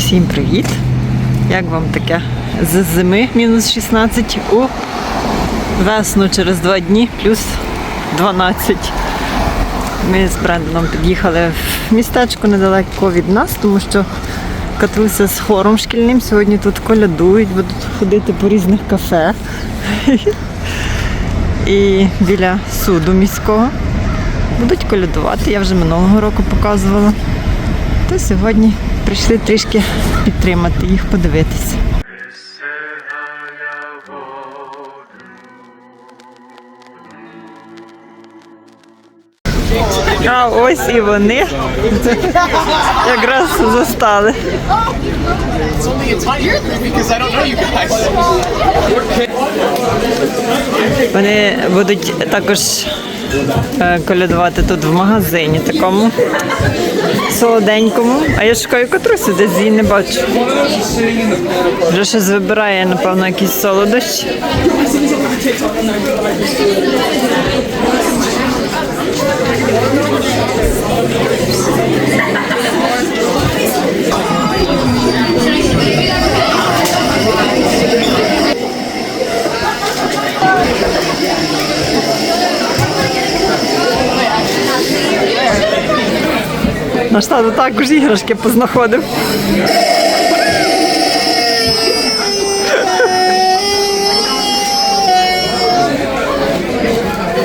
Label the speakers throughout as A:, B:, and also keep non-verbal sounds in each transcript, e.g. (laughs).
A: Всім привіт! Як вам таке з зими мінус 16 у весну через два дні плюс 12. Ми з Брендоном під'їхали в містечко недалеко від нас, тому що Катруся з хором шкільним сьогодні тут колядують, будуть ходити по різних кафе. І біля суду міського будуть колядувати. Я вже минулого року показувала. То сьогодні прийшли трішки підтримати їх, подивитися. А ось і вони якраз застали. Вони будуть також колядувати тут в магазині такому солоденькому. А я шукаю котрусю, десь її не бачу. Вже щось вибирає, напевно, якісь солодощі. Наш тато також іграшки познаходив.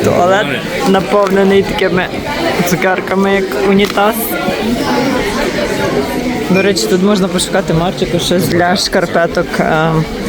A: Туалет наповнений такими цукерками, як унітаз. До речі, тут можна пошукати Марчику щось для шкарпеток е,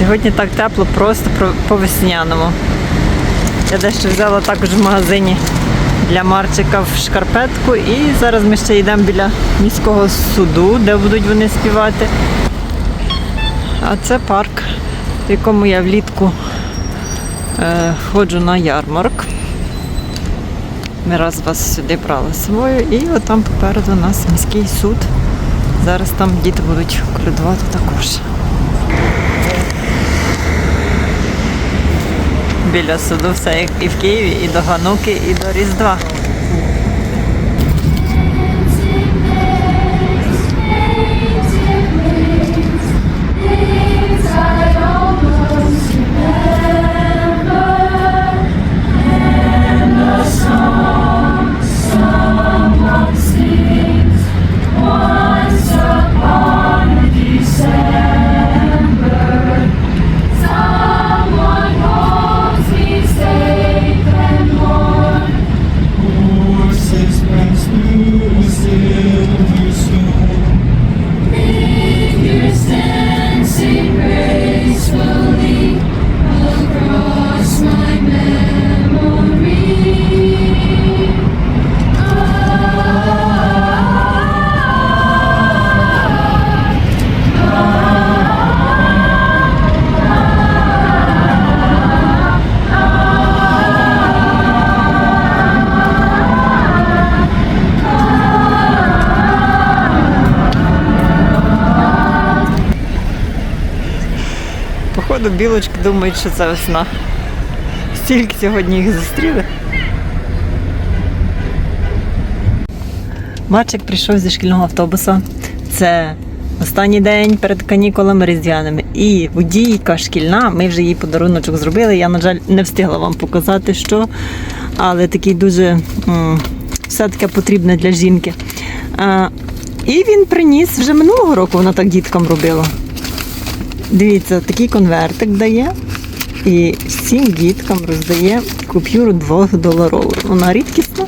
A: Сьогодні так тепло, просто по-весняному. Я дещо взяла також в магазині для Марчика в шкарпетку. І зараз ми ще йдемо біля міського суду, де будуть вони співати. А це парк, в якому я влітку е, ходжу на ярмарок. Ми раз вас сюди брали з собою. І отам попереду у нас міський суд. Зараз там діти будуть колядувати також. Біля суду все як і в Києві, і до Гануки, і до Різдва. Походу, білочки думають, що це весна. Стільки сьогодні їх зустріли. Мачик прийшов зі шкільного автобуса. Це останній день перед канікулами різдвяними. І водійка шкільна, ми вже їй подаруночок зробили. Я, на жаль, не встигла вам показати, що, але такий дуже все таке потрібне для жінки. А, І він приніс вже минулого року, вона так діткам робила. Дивіться, такий конвертик дає. І всім діткам роздає купюру 2 доларову. Вона рідкісна,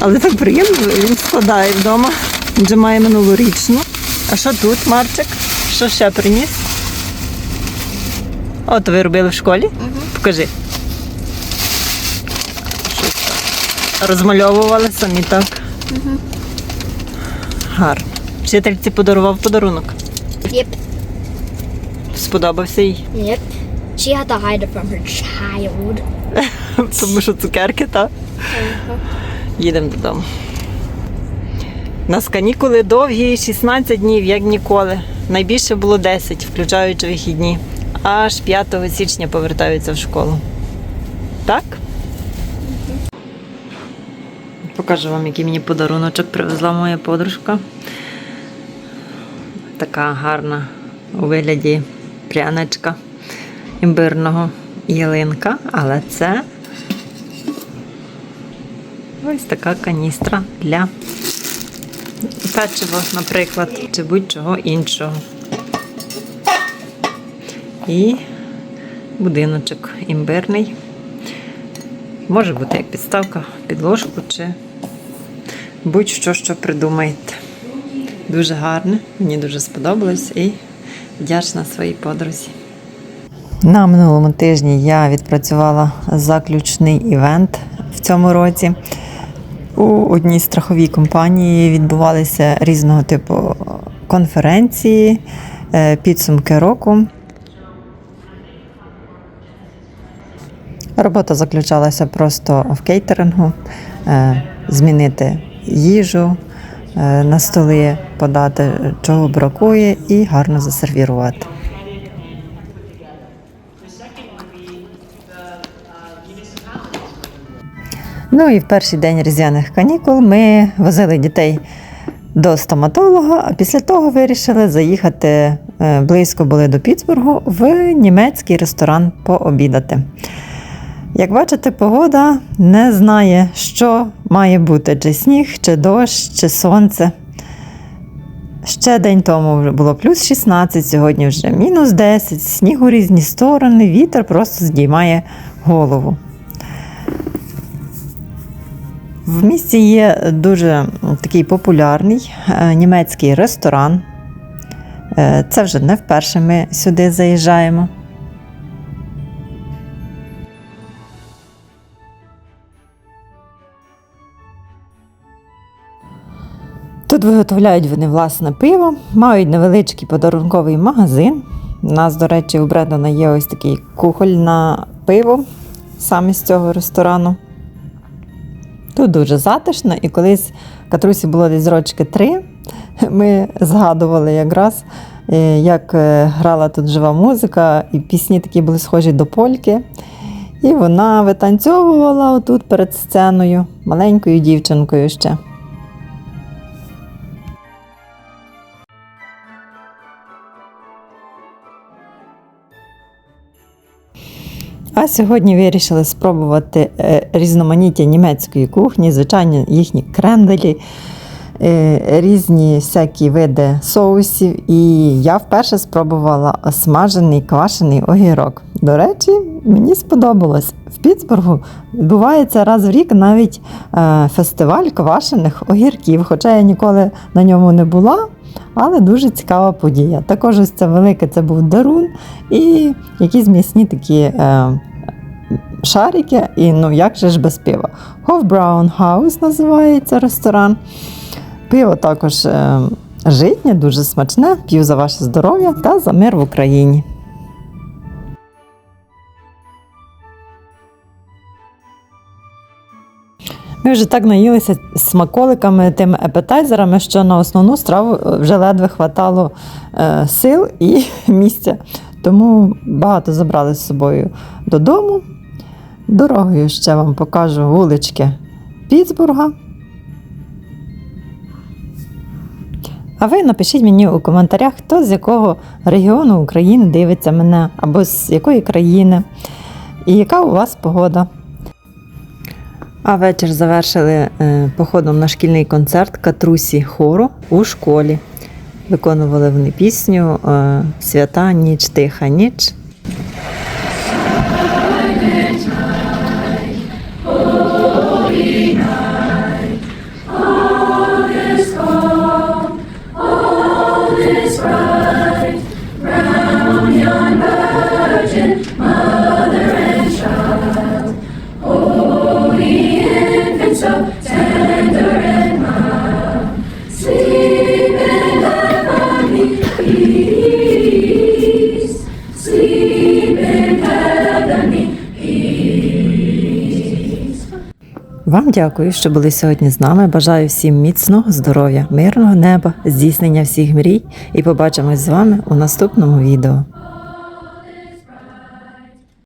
A: але так приємно, він складає вдома. Вже має минулорічну. А що тут, Марчик? Що ще приніс? От ви робили в школі? Покажи. Щось там Розмальовували самі так. Гарно. Вчительці подарував подарунок.
B: Yep.
A: Сподобався їй.
B: Yep. She had to hide it from her child. (laughs)
A: Тому що цукерки, так? Їдемо додому. У нас канікули довгі, 16 днів, як ніколи. Найбільше було 10, включаючи вихідні. Аж 5 січня повертаються в школу. Так? Покажу вам, який мені подаруночок привезла моя подружка. Така гарна у вигляді пряничка імбирного ялинка, але це ось така каністра для печива, наприклад, чи будь-чого іншого. І будиночок імбирний. Може бути як підставка, підложку чи будь-що, що придумаєте. Дуже гарне, мені дуже сподобалось і вдячна своїй подрузі. На минулому тижні я відпрацювала заключний івент в цьому році. У одній страховій компанії відбувалися різного типу конференції, е, підсумки року. Робота заключалася просто в кейтерингу, е, змінити їжу на столи, подати, чого бракує, і гарно засервірувати. Ну і в перший день різдвяних канікул ми возили дітей до стоматолога, а після того вирішили заїхати е, близько були до Піцбургу в німецький ресторан пообідати. Як бачите, погода не знає, що має бути: чи сніг, чи дощ, чи сонце. Ще день тому вже було плюс 16, сьогодні вже мінус 10, сніг у різні сторони, вітер просто здіймає голову. В місті є дуже такий популярний е, німецький ресторан. Е, Це вже не вперше ми сюди заїжджаємо. Тут виготовляють вони власне пиво, мають невеличкий подарунковий магазин. У нас, до речі, у Бредона є ось такий кухоль на пиво саме з цього ресторану. Тут дуже затишно, і колись Катрусі було десь рочки три. (laughs) Ми згадували якраз, е, як е, грала тут жива музика, і пісні такі були схожі до польки. І вона витанцьовувала отут перед сценою, маленькою дівчинкою ще. А сьогодні вирішили спробувати е, різноманіття німецької кухні, звичайно, їхні кренделі, е, різні всякі види соусів. І я вперше спробувала смажений квашений огірок. До речі, мені сподобалось. В Піцбургу відбувається раз в рік навіть е, фестиваль квашених огірків, хоча я ніколи на ньому не була. Але дуже цікава подія. Також ось це велике це був дарун і якісь м'ясні такі е, шарики, і ну як же ж без пива. Hofbraun House називається ресторан. Пиво також е, житнє, дуже смачне, п'ю за ваше здоров'я та за мир в Україні. Ми вже так наїлися смаколиками, тими епетайзерами, що на основну страву вже ледве хватало е, сил і (laughs) місця. Тому багато забрали з собою додому. Дорогою ще вам покажу вулички Піцбурга. А ви напишіть мені у коментарях, хто з якого регіону України дивиться мене, або з якої країни, і яка у вас погода. А вечір завершили е, походом на шкільний концерт Катрусі хору у школі. Виконували вони пісню е, Свята ніч, тиха ніч. Вам дякую, що були сьогодні з нами. Бажаю всім міцного здоров'я, мирного неба, здійснення всіх мрій і побачимось з вами у наступному відео.